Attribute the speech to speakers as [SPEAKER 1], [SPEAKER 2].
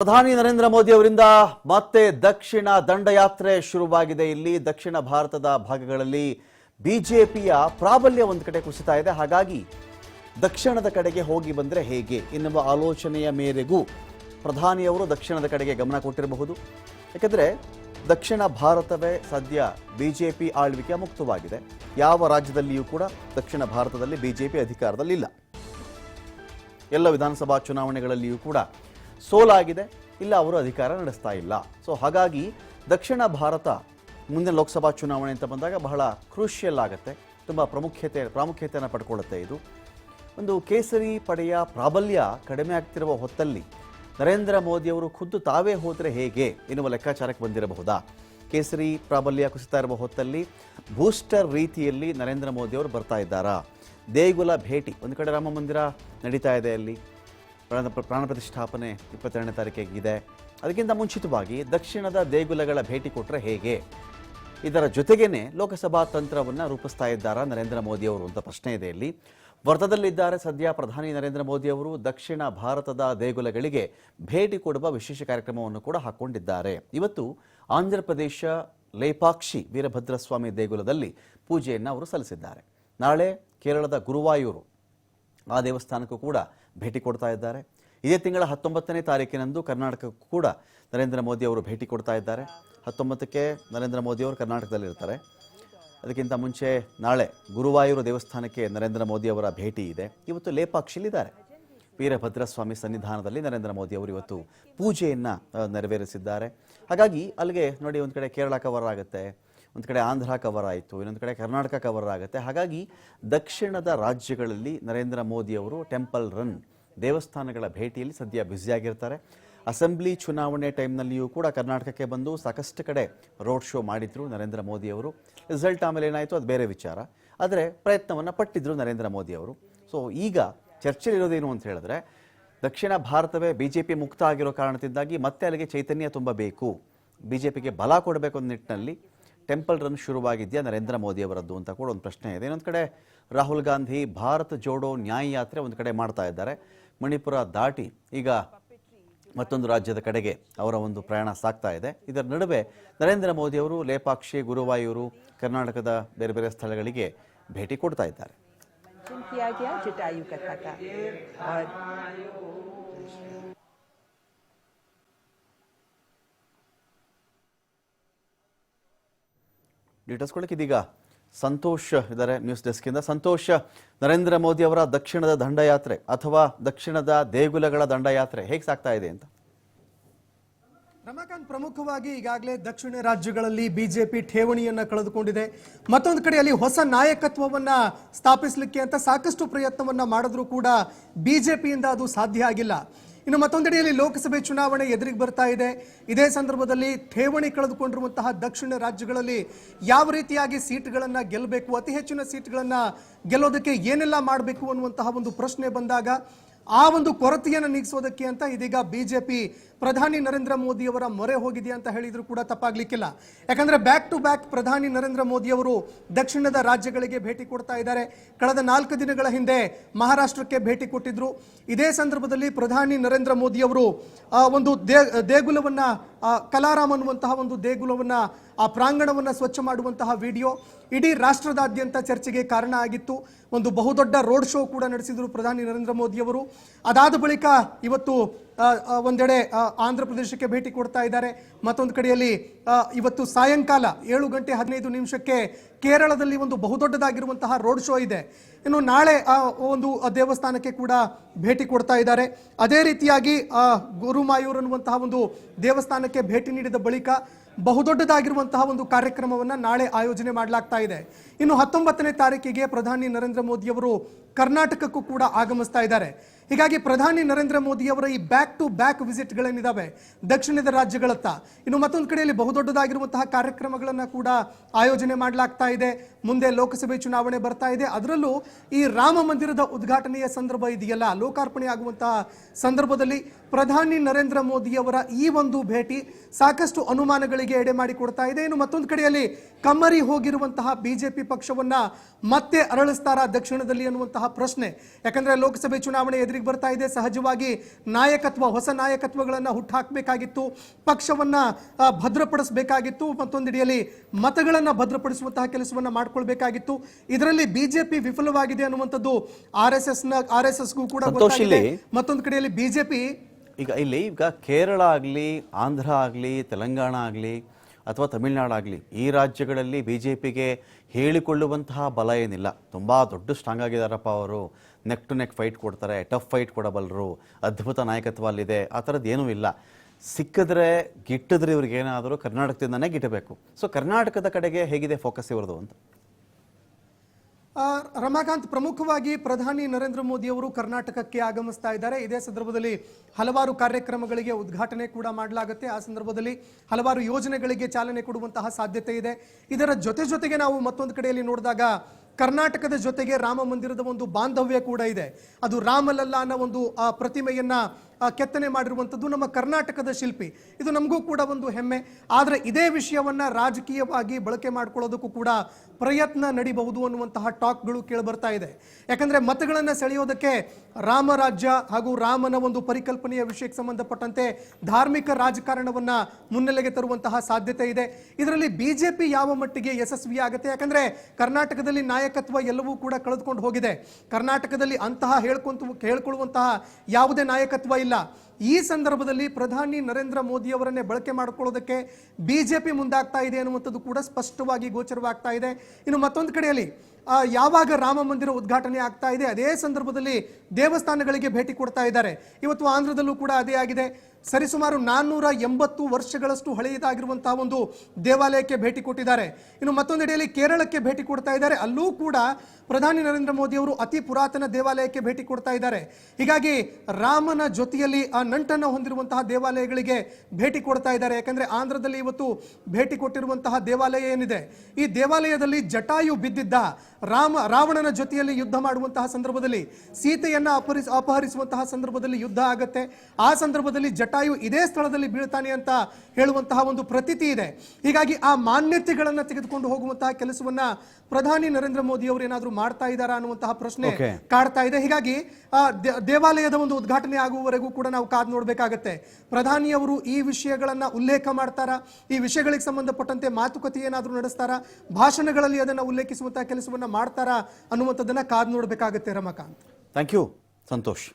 [SPEAKER 1] ಪ್ರಧಾನಿ ನರೇಂದ್ರ ಮೋದಿ ಅವರಿಂದ ಮತ್ತೆ ದಕ್ಷಿಣ ದಂಡಯಾತ್ರೆ ಶುರುವಾಗಿದೆ. ಇಲ್ಲಿ ದಕ್ಷಿಣ ಭಾರತದ ಭಾಗಗಳಲ್ಲಿ ಬಿಜೆಪಿಯ ಪ್ರಾಬಲ್ಯ ಒಂದು ಕಡೆ ಕುಸಿತಾ ಇದೆ. ಹಾಗಾಗಿ ದಕ್ಷಿಣದ ಕಡೆಗೆ ಹೋಗಿ ಬಂದರೆ ಹೇಗೆ? ಎನ್ನುವ ಆಲೋಚನೆಯ ಮೇರೆಗೂ ಪ್ರಧಾನಿಯವರು ದಕ್ಷಿಣದ ಕಡೆಗೆ ಗಮನ ಕೊಟ್ಟಿರಬಹುದು. ಯಾಕೆಂದರೆ ದಕ್ಷಿಣ ಭಾರತವೇ ಸದ್ಯ ಬಿಜೆಪಿ ಆಳ್ವಿಕೆ ಮುಕ್ತವಾಗಿದೆ. ಯಾವ ರಾಜ್ಯದಲ್ಲಿಯೂ ಕೂಡ ದಕ್ಷಿಣ ಭಾರತದಲ್ಲಿ ಬಿಜೆಪಿ ಅಧಿಕಾರದಲ್ಲಿಲ್ಲ. ಎಲ್ಲ ವಿಧಾನಸಭಾ ಚುನಾವಣೆಗಳಲ್ಲಿಯೂ ಕೂಡ ಸೋಲಾಗಿದೆ, ಇಲ್ಲ ಅವರು ಅಧಿಕಾರ ನಡೆಸ್ತಾ ಇಲ್ಲ. ಸೊ ಹಾಗಾಗಿ ದಕ್ಷಿಣ ಭಾರತ ಮುಂದಿನ ಲೋಕಸಭಾ ಚುನಾವಣೆ ಅಂತ ಬಂದಾಗ ಬಹಳ ಕ್ರೂಷಿಯಲ್ ಆಗುತ್ತೆ. ತುಂಬ ಪ್ರಾಮುಖ್ಯತೆ, ಪ್ರಾಮುಖ್ಯತೆಯನ್ನು ಪಡ್ಕೊಳ್ಳುತ್ತೆ ಇದು. ಒಂದು ಕೇಸರಿ ಪಡೆಯ ಪ್ರಾಬಲ್ಯ ಕಡಿಮೆ ಆಗ್ತಿರುವ ಹೊತ್ತಲ್ಲಿ ನರೇಂದ್ರ ಮೋದಿಯವರು ಖುದ್ದು ತಾವೇ ಹೋದರೆ ಹೇಗೆ ಎನ್ನುವ ಲೆಕ್ಕಾಚಾರಕ್ಕೆ ಬಂದಿರಬಹುದಾ? ಕೇಸರಿ ಪ್ರಾಬಲ್ಯ ಕುಸಿತಾ ಇರುವ ಹೊತ್ತಲ್ಲಿ ಬೂಸ್ಟರ್ ರೀತಿಯಲ್ಲಿ ನರೇಂದ್ರ ಮೋದಿಯವರು ಬರ್ತಾ ಇದ್ದಾರಾ? ದೇಗುಲ ಭೇಟಿ, ಒಂದು ಕಡೆ ರಾಮ ಮಂದಿರ ನಡೀತಾ ಇದೆ ಅಲ್ಲಿ. ಪ್ರಾಣ ಪ್ರಾಣ ಪ್ರತಿಷ್ಠಾಪನೆ ಇಪ್ಪತ್ತೆರಡನೇ ತಾರೀಕಿಗಿದೆ ಅದಕ್ಕಿಂತ ಮುಂಚಿತವಾಗಿ ದಕ್ಷಿಣದ ದೇಗುಲಗಳ ಭೇಟಿ ಕೊಟ್ಟರೆ ಹೇಗೆ? ಇದರ ಜೊತೆಗೇನೆ ಲೋಕಸಭಾ ತಂತ್ರವನ್ನು ರೂಪಿಸ್ತಾ ಇದ್ದಾರಾ ನರೇಂದ್ರ ಮೋದಿ ಅವರು ಅಂತ ಪ್ರಶ್ನೆ ಇದೆ ಇಲ್ಲಿ. ವರ್ಧದಲ್ಲಿದ್ದಾರೆ ಸದ್ಯ ಪ್ರಧಾನಿ ನರೇಂದ್ರ ಮೋದಿ ಅವರು ದಕ್ಷಿಣ ಭಾರತದ ದೇಗುಲಗಳಿಗೆ ಭೇಟಿ ಕೊಡುವ ವಿಶೇಷ ಕಾರ್ಯಕ್ರಮವನ್ನು ಕೂಡ ಹಾಕೊಂಡಿದ್ದಾರೆ ಇವತ್ತು ಆಂಧ್ರ ಪ್ರದೇಶ ಲೇಪಾಕ್ಷಿ ವೀರಭದ್ರಸ್ವಾಮಿ ದೇಗುಲದಲ್ಲಿ ಪೂಜೆಯನ್ನು ಅವರು ಸಲ್ಲಿಸಿದ್ದಾರೆ. ನಾಳೆ ಕೇರಳದ ಗುರುವಾಯೂರು ಆ ದೇವಸ್ಥಾನಕ್ಕೂ ಕೂಡ ಭೇಟಿ ಕೊಡ್ತಾ ಇದ್ದಾರೆ. ಇದೇ ತಿಂಗಳ ಹತ್ತೊಂಬತ್ತನೇ ತಾರೀಕಿನಂದು ಕರ್ನಾಟಕಕ್ಕೂ ಕೂಡ ನರೇಂದ್ರ ಮೋದಿ ಅವರು ಭೇಟಿ ಕೊಡ್ತಾ ಇದ್ದಾರೆ. ಹತ್ತೊಂಬತ್ತಕ್ಕೆ ನರೇಂದ್ರ ಮೋದಿ ಅವರು ಕರ್ನಾಟಕದಲ್ಲಿರ್ತಾರೆ. ಅದಕ್ಕಿಂತ ಮುಂಚೆ ನಾಳೆ ಗುರುವಾಯೂರು ದೇವಸ್ಥಾನಕ್ಕೆ ನರೇಂದ್ರ ಮೋದಿ ಅವರ ಭೇಟಿ ಇದೆ. ಇವತ್ತು ಲೇಪಾಕ್ಷಿಲಿದ್ದಾರೆ ವೀರಭದ್ರಸ್ವಾಮಿ ಸನ್ನಿಧಾನದಲ್ಲಿ ನರೇಂದ್ರ ಮೋದಿ ಅವರು ಇವತ್ತು ಪೂಜೆಯನ್ನು ನೆರವೇರಿಸಿದ್ದಾರೆ. ಹಾಗಾಗಿ ಅಲ್ಲಿಗೆ ನೋಡಿ ಒಂದು ಕಡೆ ಕೇರಳ ಕವರ್ ಆಗುತ್ತೆ ಒಂದು ಕಡೆ ಆಂಧ್ರ ಕವರ್ ಆಯಿತು, ಇನ್ನೊಂದು ಕಡೆ ಕರ್ನಾಟಕ ಕವರ್ ಆಗುತ್ತೆ. ಹಾಗಾಗಿ ದಕ್ಷಿಣದ ರಾಜ್ಯಗಳಲ್ಲಿ ನರೇಂದ್ರ ಮೋದಿ ಅವರು ಟೆಂಪಲ್ ರನ್ ದೇವಸ್ಥಾನಗಳ ಭೇಟಿಯಲ್ಲಿ ಸದ್ಯ ಬ್ಯುಸಿಯಾಗಿರ್ತಾರೆ ಅಸೆಂಬ್ಲಿ ಚುನಾವಣೆ ಟೈಮ್ನಲ್ಲಿಯೂ ಕೂಡ ಕರ್ನಾಟಕಕ್ಕೆ ಬಂದು ಸಾಕಷ್ಟು ಕಡೆ ರೋಡ್ ಶೋ ಮಾಡಿದರು ನರೇಂದ್ರ ಮೋದಿಯವರು ರಿಸಲ್ಟ್ ಆಮೇಲೆ ಏನಾಯಿತು? ಅದು ಬೇರೆ ವಿಚಾರ. ಆದರೆ ಪ್ರಯತ್ನವನ್ನು ಪಟ್ಟಿದ್ರು ನರೇಂದ್ರ ಮೋದಿ ಅವರು. ಸೊ ಈಗ ಚರ್ಚೆಲಿರೋದೇನು ಅಂತ ಹೇಳಿದ್ರೆ, ದಕ್ಷಿಣ ಭಾರತವೇ ಬಿ ಜೆ ಪಿ ಮುಕ್ತ ಆಗಿರೋ ಕಾರಣದಿಂದಾಗಿ ಮತ್ತೆ ಅಲ್ಲಿಗೆ ಚೈತನ್ಯ ತುಂಬಬೇಕು. ಬಿಜೆಪಿಗೆ ಬಲ ಕೊಡಬೇಕು ಅನ್ನೋ ನಿಟ್ಟಿನಲ್ಲಿ ಟೆಂಪಲ್ ರನ್ ಶುರುವಾಗಿದೆಯಾ ನರೇಂದ್ರ ಮೋದಿ ಅವರದ್ದು ಅಂತ ಕೂಡ ಒಂದು ಪ್ರಶ್ನೆ ಇದೆ. ಇನ್ನೊಂದು ಕಡೆ ರಾಹುಲ್ ಗಾಂಧಿ ಭಾರತ ಜೋಡೋ ನ್ಯಾಯ ಯಾತ್ರೆ ಒಂದು ಕಡೆ ಮಾಡ್ತಾ ಇದ್ದಾರೆ. ಮಣಿಪುರ ದಾಟಿ ಈಗ ಮತ್ತೊಂದು ರಾಜ್ಯದ ಕಡೆಗೆ ಅವರ ಒಂದು ಪ್ರಯಾಣ ಸಾಗ್ತಾ ಇದೆ. ಇದರ ನಡುವೆ ನರೇಂದ್ರ ಮೋದಿ ಅವರು, ಲೇಪಾಕ್ಷಿ, ಗುರುವಾಯೂರು, ಕರ್ನಾಟಕದ ಬೇರೆ ಬೇರೆ ಸ್ಥಳಗಳಿಗೆ ಭೇಟಿ ಕೊಡ್ತಾ ಇದ್ದಾರೆ. ಡೀಟೇಲ್ಸ್ ಕೊಡಕ್ಕೆ ಇದೀಗ ಸಂತೋಷ್ ಇದ್ದಾರೆ ನ್ಯೂಸ್ ಡೆಸ್ಕಿಂದ. ಸಂತೋಷ್, ನರೇಂದ್ರ ಮೋದಿ ಅವರ ದಕ್ಷಿಣದ ದಂಡಯಾತ್ರೆ ಅಥವಾ ದಕ್ಷಿಣದ ದೇಗುಲಗಳ ದಂಡಯಾತ್ರೆ ಹೇಗೆ ಸಾಕ್ತಾ ಇದೆ ಅಂತ?
[SPEAKER 2] ರಮಾಕಾಂತ್ ಪ್ರಮುಖವಾಗಿ ಈಗಾಗಲೇ ದಕ್ಷಿಣ ರಾಜ್ಯಗಳಲ್ಲಿ ಬಿಜೆಪಿ ಠೇವಣಿಯನ್ನು ಕಳೆದುಕೊಂಡಿದೆ. ಮತ್ತೊಂದು ಕಡೆಯಲ್ಲಿ ಹೊಸ ನಾಯಕತ್ವವನ್ನ ಸ್ಥಾಪಿಸಲಿಕ್ಕೆ ಅಂತ ಸಾಕಷ್ಟು ಪ್ರಯತ್ನವನ್ನ ಮಾಡಿದ್ರೂ ಕೂಡ ಬಿಜೆಪಿಯಿಂದ ಅದು ಸಾಧ್ಯ ಆಗಿಲ್ಲ. ಇನ್ನು ಮತ್ತೊಂದೆಡೆಯಲ್ಲಿ ಲೋಕಸಭೆ ಚುನಾವಣೆ ಎದುರಿಗೆ ಬರ್ತಾ ಇದೆ. ಇದೇ ಸಂದರ್ಭದಲ್ಲಿ ಠೇವಣಿ ಕಳೆದುಕೊಂಡಿರುವಂತಹ ದಕ್ಷಿಣ ರಾಜ್ಯಗಳಲ್ಲಿ ಯಾವ ರೀತಿಯಾಗಿ ಸೀಟ್ಗಳನ್ನು ಗೆಲ್ಲಬೇಕು, ಅತಿ ಹೆಚ್ಚಿನ ಸೀಟ್ಗಳನ್ನು ಗೆಲ್ಲೋದಕ್ಕೆ ಏನೆಲ್ಲ ಮಾಡಬೇಕು ಅನ್ನುವಂತಹ ಒಂದು ಪ್ರಶ್ನೆ ಬಂದಾಗ, ಆ ಒಂದು ಕೊರತೆಯನ್ನು ನೀಗಿಸೋದಕ್ಕೆ ಅಂತ ಇದೀಗ ಬಿಜೆಪಿ ಪ್ರಧಾನಿ ನರೇಂದ್ರ ಮೋದಿ ಅವರ ಮೊರೆ ಹೋಗಿದೆ ಅಂತ ಹೇಳಿದ್ರು ಕೂಡ ತಪ್ಪಾಗ್ಲಿಕ್ಕಿಲ್ಲ. ಯಾಕಂದ್ರೆ ಬ್ಯಾಕ್ ಟು ಬ್ಯಾಕ್ ಪ್ರಧಾನಿ ನರೇಂದ್ರ ಮೋದಿ ಅವರು ದಕ್ಷಿಣದ ರಾಜ್ಯಗಳಿಗೆ ಭೇಟಿ ಕೊಡ್ತಾ ಇದ್ದಾರೆ. ಕಳೆದ ನಾಲ್ಕು ದಿನಗಳ ಹಿಂದೆ ಮಹಾರಾಷ್ಟ್ರಕ್ಕೆ ಭೇಟಿ ಕೊಟ್ಟಿದ್ರು. ಇದೇ ಸಂದರ್ಭದಲ್ಲಿ ಪ್ರಧಾನಿ ನರೇಂದ್ರ ಮೋದಿ ಆ, ಒಂದು ದೇ ದೇಗುಲವನ್ನ ಕಲಾರಾಮ್ ಅನ್ನುವಂತಹ ಒಂದು ದೇಗುಲವನ್ನ ಆ ಪ್ರಾಂಗಣವನ್ನ ಸ್ವಚ್ಛ ಮಾಡುವಂತಹ ವಿಡಿಯೋ ಇಡೀ ರಾಷ್ಟ್ರದಾದ್ಯಂತ ಚರ್ಚೆಗೆ ಕಾರಣ ಆಗಿತ್ತು. ಒಂದು ಬಹುದೊಡ್ಡ ರೋಡ್ ಶೋ ಕೂಡ ನಡೆಸಿದರು ಪ್ರಧಾನಿ ನರೇಂದ್ರ ಮೋದಿ ಅವರು ಅದಾದ ಬಳಿಕ ಇವತ್ತು ಒಂದೆಡೆ ಆಂಧ್ರ ಪ್ರದೇಶಕ್ಕೆ ಭೇಟಿ ಕೊಡ್ತಾ ಇದ್ದಾರೆ. ಮತ್ತೊಂದು ಕಡೆಯಲ್ಲಿ ಇವತ್ತು ಸಾಯಂಕಾಲ ಏಳು ಗಂಟೆ ಹದಿನೈದು ನಿಮಿಷಕ್ಕೆ ಕೇರಳದಲ್ಲಿ ಒಂದು ಬಹುದೊಡ್ಡದಾಗಿರುವಂತಹ ರೋಡ್ ಶೋ ಇದೆ. ಇನ್ನು ನಾಳೆ ಒಂದು ದೇವಸ್ಥಾನಕ್ಕೆ ಕೂಡ ಭೇಟಿ ಕೊಡ್ತಾ ಇದ್ದಾರೆ. ಅದೇ ರೀತಿಯಾಗಿ ಗುರುಮಾಯೂರ್ ಅನ್ನುವಂತಹ ಒಂದು ದೇವಸ್ಥಾನಕ್ಕೆ ಭೇಟಿ ನೀಡಿದ ಬಳಿಕ ಬಹುದೊಡ್ಡದಾಗಿರುವಂತಹ ಒಂದು ಕಾರ್ಯಕ್ರಮವನ್ನು ನಾಳೆ ಆಯೋಜನೆ ಮಾಡಲಾಗ್ತಾ ಇದೆ. ಇನ್ನು ಹತ್ತೊಂಬತ್ತನೇ ತಾರೀಕಿಗೆ ಪ್ರಧಾನಿ ನರೇಂದ್ರ ಮೋದಿ ಅವರು ಕರ್ನಾಟಕಕ್ಕೂ ಕೂಡ ಆಗಮಿಸ್ತಾ ಇದ್ದಾರೆ. ಹೀಗಾಗಿ ಪ್ರಧಾನಿ ನರೇಂದ್ರ ಮೋದಿ ಅವರ ಈ ಬ್ಯಾಕ್ ಟು ಬ್ಯಾಕ್ ವಿಸಿಟ್ಗಳೇನಿದ್ದಾವೆ ದಕ್ಷಿಣದ ರಾಜ್ಯಗಳತ್ತ. ಇನ್ನು ಮತ್ತೊಂದು ಕಡೆಯಲ್ಲಿ ಬಹುದೊಡ್ಡದಾಗಿರುವಂತಹ ಕಾರ್ಯಕ್ರಮಗಳನ್ನು ಕೂಡ ಆಯೋಜನೆ ಮಾಡಲಾಗ್ತಾ ಇದೆ. ಮುಂದೆ ಲೋಕಸಭೆ ಚುನಾವಣೆ ಬರ್ತಾ ಇದೆ. ಅದರಲ್ಲೂ ಈ ರಾಮ ಮಂದಿರದ ಉದ್ಘಾಟನೆಯ ಸಂದರ್ಭ ಇದೆಯಲ್ಲ? ಲೋಕಾರ್ಪಣೆ ಆಗುವಂತಹ ಸಂದರ್ಭದಲ್ಲಿ ಪ್ರಧಾನಿ ನರೇಂದ್ರ ಮೋದಿಯವರ ಈ ಒಂದು ಭೇಟಿ ಸಾಕಷ್ಟು ಅನುಮಾನಗಳಿಗೆ ಎಡೆ ಮಾಡಿಕೊಡ್ತಾ ಇದೆ. ಇನ್ನು ಮತ್ತೊಂದು ಕಡೆಯಲ್ಲಿ ಕಮ್ಮರಿ ಹೋಗಿರುವಂತಹ ಬಿಜೆಪಿ ಪಕ್ಷವನ್ನ ಮತ್ತೆ ಅರಳಿಸ್ತಾರ ದಕ್ಷಿಣದಲ್ಲಿ ಅನ್ನುವಂತಹ ಪ್ರಶ್ನೆ. ಯಾಕಂದ್ರೆ ಲೋಕಸಭೆ ಚುನಾವಣೆ ಎದುರಿಗೆ ಬರ್ತಾ ಇದೆ. ಸಹಜವಾಗಿ ನಾಯಕತ್ವ ಹೊಸ ನಾಯಕತ್ವಗಳನ್ನ ಹುಟ್ಟಾಕಬೇಕಾಗಿತ್ತು ಪಕ್ಷವನ್ನ ಭದ್ರಪಡಿಸಬೇಕಾಗಿತ್ತು. ಮತ್ತೊಂದೆಡೆಯಲ್ಲಿ ಮತಗಳನ್ನ ಭದ್ರಪಡಿಸುವಂತಹ ಕೆಲಸವನ್ನ ಮಾಡಿಕೊಳ್ಬೇಕಾಗಿತ್ತು. ಇದರಲ್ಲಿ ಬಿಜೆಪಿ ವಿಫಲವಾಗಿದೆ ಅನ್ನುವಂಥದ್ದು ಆರ್ ಎಸ್ ಎಸ್ನ ಆರ್ ಎಸ್ ಎಸ್ಗೂ ಕೂಡ ಮತ್ತೊಂದು ಕಡೆಯಲ್ಲಿ ಬಿಜೆಪಿ
[SPEAKER 1] ಈಗ ಇಲ್ಲಿ ಈಗ ಕೇರಳ ಆಗಲಿ ಆಂಧ್ರ ಆಗಲಿ ತೆಲಂಗಾಣ ಆಗಲಿ ಅಥವಾ ತಮಿಳುನಾಡಾಗಲಿ, ಈ ರಾಜ್ಯಗಳಲ್ಲಿ ಬಿ ಜೆ ಪಿಗೆ ಹೇಳಿಕೊಳ್ಳುವಂತಹ ಬಲ ಏನಿಲ್ಲ. ತುಂಬ ದೊಡ್ಡ ಸ್ಟ್ರಾಂಗ್ ಆಗಿದ್ದಾರಪ್ಪ ಅವರು. ನೆಕ್ ಟು ನೆಕ್ ಫೈಟ್ ಕೊಡ್ತಾರೆ, ಟಫ್ ಫೈಟ್ ಕೊಡಬಲ್ಲರು ಅದ್ಭುತ ನಾಯಕತ್ವ ಅಲ್ಲಿದೆ ಆ ಥರದ್ದು ಏನೂ ಇಲ್ಲ. ಸಿಕ್ಕಿದ್ರೆ ಗಿಟ್ಟಿದ್ರೆ ಇವ್ರಿಗೇನಾದರೂ ಕರ್ನಾಟಕದಿಂದನೇ ಗಿಟ್ಟಬೇಕು. ಸೊ ಕರ್ನಾಟಕದ ಕಡೆಗೆ ಹೇಗಿದೆ ಫೋಕಸ್ ಇವ್ರದ್ದು ಅಂತ?
[SPEAKER 2] ರಮಾಕಾಂತ್ ಪ್ರಮುಖವಾಗಿ ಪ್ರಧಾನಿ ನರೇಂದ್ರ ಮೋದಿ ಅವರು ಕರ್ನಾಟಕಕ್ಕೆ ಆಗಮಿಸ್ತಾ ಇದ್ದಾರೆ. ಇದೇ ಸಂದರ್ಭದಲ್ಲಿ ಹಲವಾರು ಕಾರ್ಯಕ್ರಮಗಳಿಗೆ ಉದ್ಘಾಟನೆ ಕೂಡ ಮಾಡಲಾಗುತ್ತೆ. ಆ ಸಂದರ್ಭದಲ್ಲಿ ಹಲವಾರು ಯೋಜನೆಗಳಿಗೆ ಚಾಲನೆ ಕೊಡುವಂತಹ ಸಾಧ್ಯತೆ ಇದೆ. ಇದರ ಜೊತೆ ಜೊತೆಗೆ ನಾವು ಮತ್ತೊಂದು ಕಡೆಯಲ್ಲಿ ನೋಡಿದಾಗ ಕರ್ನಾಟಕದ ಜೊತೆಗೆ ರಾಮ ಮಂದಿರದ ಒಂದು ಬಾಂಧವ್ಯ ಕೂಡ ಇದೆ. ಅದು ರಾಮಲಲ್ಲ ಅನ್ನೋ ಒಂದು ಆ, ಪ್ರತಿಮೆಯನ್ನ ಕೆತ್ತನೆ ಮಾಡಿರುವಂಥದ್ದು ನಮ್ಮ ಕರ್ನಾಟಕದ ಶಿಲ್ಪಿ. ಇದು ನಮಗೂ ಕೂಡ ಒಂದು ಹೆಮ್ಮೆ. ಆದರೆ ಇದೇ ವಿಷಯವನ್ನ ರಾಜಕೀಯವಾಗಿ ಬಳಕೆ ಮಾಡ್ಕೊಳ್ಳೋದಕ್ಕೂ ಕೂಡ ಪ್ರಯತ್ನ ನಡಿಬಹುದು ಅನ್ನುವಂತಹ ಟಾಕ್ಗಳು ಕೇಳಿಬರ್ತಾ ಇದೆ. ಯಾಕಂದ್ರೆ ಮತಗಳನ್ನು ಸೆಳೆಯೋದಕ್ಕೆ ರಾಮರಾಜ್ಯ ಹಾಗೂ ರಾಮನ ಒಂದು ಪರಿಕಲ್ಪನೆಯ ವಿಷಯಕ್ಕೆ ಸಂಬಂಧಪಟ್ಟಂತೆ ಧಾರ್ಮಿಕ ರಾಜಕಾರಣವನ್ನು ಮುನ್ನೆಲೆಗೆ ತರುವಂತಹ ಸಾಧ್ಯತೆ ಇದೆ. ಇದರಲ್ಲಿ ಬಿಜೆಪಿ ಯಾವ ಮಟ್ಟಿಗೆ ಯಶಸ್ವಿಯಾಗುತ್ತೆ ಯಾಕಂದ್ರೆ ಕರ್ನಾಟಕದಲ್ಲಿ ನಾಯಕತ್ವ ಎಲ್ಲವೂ ಕೂಡ ಕಳೆದುಕೊಂಡು ಹೋಗಿದೆ. ಕರ್ನಾಟಕದಲ್ಲಿ ಅಂತಹ ಹೇಳ್ಕೊಂತ ಹೇಳ್ಕೊಳ್ಳುವಂತಹ ಯಾವುದೇ ನಾಯಕತ್ವ ಇಲ್ಲ. ಈ ಸಂದರ್ಭದಲ್ಲಿ ಪ್ರಧಾನಿ ನರೇಂದ್ರ ಮೋದಿ ಅವರನ್ನೇ ಬಳಕೆ ಮಾಡಿಕೊಳ್ಳೋದಕ್ಕೆ ಬಿಜೆಪಿ ಮುಂದಾಗ್ತಾ ಇದೆ ಅನ್ನುವಂಥದ್ದು ಕೂಡ ಸ್ಪಷ್ಟವಾಗಿ ಗೋಚರವಾಗ್ತಾ ಇದೆ. ಇನ್ನು ಮತ್ತೊಂದು ಕಡೆಯಲ್ಲಿ ಯಾವಾಗ ರಾಮ ಮಂದಿರ ಉದ್ಘಾಟನೆ ಆಗ್ತಾ ಇದೆ, ಅದೇ ಸಂದರ್ಭದಲ್ಲಿ ದೇವಸ್ಥಾನಗಳಿಗೆ ಭೇಟಿ ಕೊಡ್ತಾ ಇದ್ದಾರೆ. ಇವತ್ತು ಆಂಧ್ರದಲ್ಲೂ ಕೂಡ ಅದೇ ಆಗಿದೆ. ಸರಿಸುಮಾರು ನಾನ್ನೂರ ಎಂಬತ್ತು ವರ್ಷಗಳಷ್ಟು ಹಳೆಯದಾಗಿರುವಂತಹ ಒಂದು ದೇವಾಲಯಕ್ಕೆ ಭೇಟಿ ಕೊಟ್ಟಿದ್ದಾರೆ. ಇನ್ನು ಮತ್ತೊಂದೆಡೆಯಲ್ಲಿ ಕೇರಳಕ್ಕೆ ಭೇಟಿ ಕೊಡ್ತಾ ಇದ್ದಾರೆ. ಅಲ್ಲೂ ಕೂಡ ಪ್ರಧಾನಿ ನರೇಂದ್ರ ಮೋದಿ ಅವರು ಅತಿ ಪುರಾತನ ದೇವಾಲಯಕ್ಕೆ ಭೇಟಿ ಕೊಡ್ತಾ ಇದ್ದಾರೆ. ಹೀಗಾಗಿ ರಾಮನ ಜೊತೆಯಲ್ಲಿ ಆ ನಂಟನ್ನು ಹೊಂದಿರುವಂತಹ ದೇವಾಲಯಗಳಿಗೆ ಭೇಟಿ ಕೊಡ್ತಾ ಇದ್ದಾರೆ. ಯಾಕಂದ್ರೆ ಆಂಧ್ರದಲ್ಲಿ ಇವತ್ತು ಭೇಟಿ ಕೊಟ್ಟಿರುವಂತಹ ದೇವಾಲಯ ಏನಿದೆ? ಈ ದೇವಾಲಯದಲ್ಲಿ ಜಟಾಯು ಬಿದ್ದಿದ್ದ ರಾಮ ರಾವಣನ ಜೊತೆಯಲ್ಲಿ ಯುದ್ಧ ಮಾಡುವಂತಹ ಸಂದರ್ಭದಲ್ಲಿ ಸೀತೆಯನ್ನು ಅಪಹರಿಸ ಅಪಹರಿಸುವಂತಹ ಸಂದರ್ಭದಲ್ಲಿ ಯುದ್ಧ ಆಗತ್ತೆ. ಆ ಸಂದರ್ಭದಲ್ಲಿ ಜಟಾಯು ಇದೇ ಸ್ಥಳದಲ್ಲಿ ಬೀಳ್ತಾನೆ ಅಂತ ಹೇಳುವಂತಹ ಒಂದು ಪ್ರತೀತಿ ಇದೆ. ಹೀಗಾಗಿ ಆ ಮಾನ್ಯತೆಗಳನ್ನು ತೆಗೆದುಕೊಂಡು ಹೋಗುವಂತಹ ಕೆಲಸವನ್ನ ಪ್ರಧಾನಿ ನರೇಂದ್ರ ಮೋದಿ ಅವರು ಏನಾದರೂ ಮಾಡ್ತಾ ಇದ್ದಾರಾ ಅನ್ನುವಂತಹ ಪ್ರಶ್ನೆ. ಕಾಡ್ತಾ ಇದೆ. ಹೀಗಾಗಿ ಆ ದೇವಾಲಯದ ಒಂದು ಉದ್ಘಾಟನೆ ಆಗುವವರೆಗೂ ಕೂಡ ನಾವು ಕಾದು ನೋಡಬೇಕಾಗತ್ತೆ. ಪ್ರಧಾನಿಯವರು ಈ ವಿಷಯಗಳನ್ನ ಉಲ್ಲೇಖ ಮಾಡ್ತಾರಾ? ಈ ವಿಷಯಗಳಿಗೆ ಸಂಬಂಧಪಟ್ಟಂತೆ ಮಾತುಕತೆ ಏನಾದರೂ ನಡೆಸ್ತಾರಾ? ಭಾಷಣಗಳಲ್ಲಿ ಅದನ್ನ ಉಲ್ಲೇಖಿಸುವಂತಹ ಕೆಲಸವನ್ನ ಮಾಡ್ತಾರಾ ಅನ್ನುವಂಥದ್ದನ್ನ ಕಾದು ನೋಡ್ಬೇಕಾಗುತ್ತೆ ರಮಕಾಂತ್.
[SPEAKER 1] Thank you Santosh.